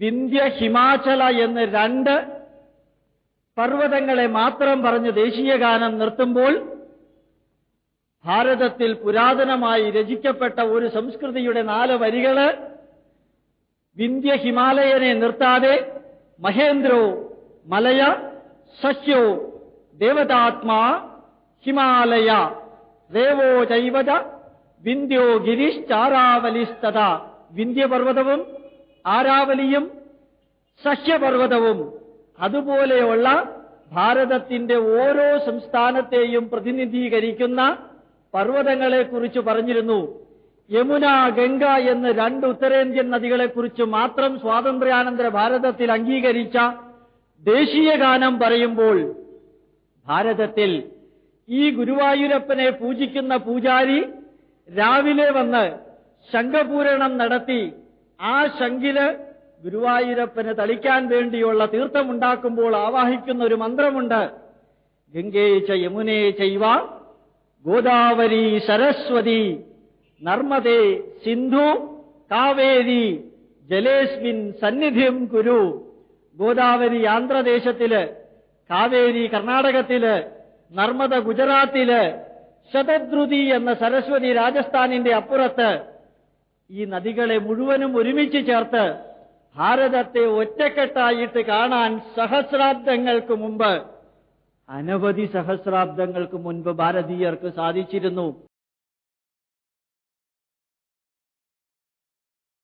വിന്ധ്യ ഹിമാചല എന്ന് രണ്ട് പർവതങ്ങളെ മാത്രം പറഞ്ഞ് ദേശീയ ഗാനം നിർത്തുമ്പോൾ ഭാരതത്തിൽ പുരാതനമായി രചിക്കപ്പെട്ട ഒരു സംസ്കൃതിയുടെ നാല് വരികൾ വിന്ധ്യ ഹിമാലയനെ നിർത്താതെ മഹേന്ദ്രോ മലയ സസ്യോ ദേവതാത്മാ ഹിമാലയ ദേവോ ചൈവത വിന്ധ്യോ ഗിരിശ്ചാരാവലിസ്തത വിന്ധ്യപർവതവും ആരാവലിയും സഹ്യപർവതവും അതുപോലെയുള്ള ഭാരതത്തിന്റെ ഓരോ സംസ്ഥാനത്തെയും പ്രതിനിധീകരിക്കുന്ന പർവതങ്ങളെക്കുറിച്ച് പറഞ്ഞിരുന്നു. യമുന ഗംഗ എന്ന് രണ്ട് ഉത്തരേന്ത്യൻ നദികളെക്കുറിച്ച് മാത്രം സ്വാതന്ത്ര്യാനന്തര ഭാരതത്തിൽ അംഗീകരിച്ച ദേശീയ ഗാനം പറയുമ്പോൾ ഭാരതത്തിൽ ഈ ഗുരുവായൂരപ്പനെ പൂജിക്കുന്ന പൂജാരി രാവിലെ വന്ന് ശംഖപൂരണം നടത്തി ആ ശങ്കിൽ ഗുരുവായൂരപ്പന് തളിക്കാൻ വേണ്ടിയുള്ള തീർത്ഥമുണ്ടാക്കുമ്പോൾ ആവാഹിക്കുന്ന ഒരു മന്ത്രമുണ്ട്. ഗംഗേ ച യമുനേ ചൈവ ഗോദാവരി സരസ്വതി നർമ്മദേ സിന്ധു കാവേരി ജലേസ്മിൻ സന്നിധ്യം കുരു. ഗോദാവരി ആന്ധ്രദേശത്തിൽ കാവേരി കർണാടകത്തിൽ നർമ്മദ ഗുജറാത്തിൽ ശതദ്രുതി എന്ന സരസ്വതി രാജസ്ഥാനിന്റെ അപ്പുറത്ത് ഈ നദികളെ മുഴുവനും ഒരുമിച്ച് ചേർത്ത് ഭാരതത്തെ ഒറ്റക്കെട്ടായിട്ട് കാണാൻ സഹസ്രാബ്ദങ്ങൾക്ക് മുമ്പ് അനവധി സഹസ്രാബ്ദങ്ങൾക്ക് മുൻപ് ഭാരതീയർക്ക് സാധിച്ചിരുന്നു.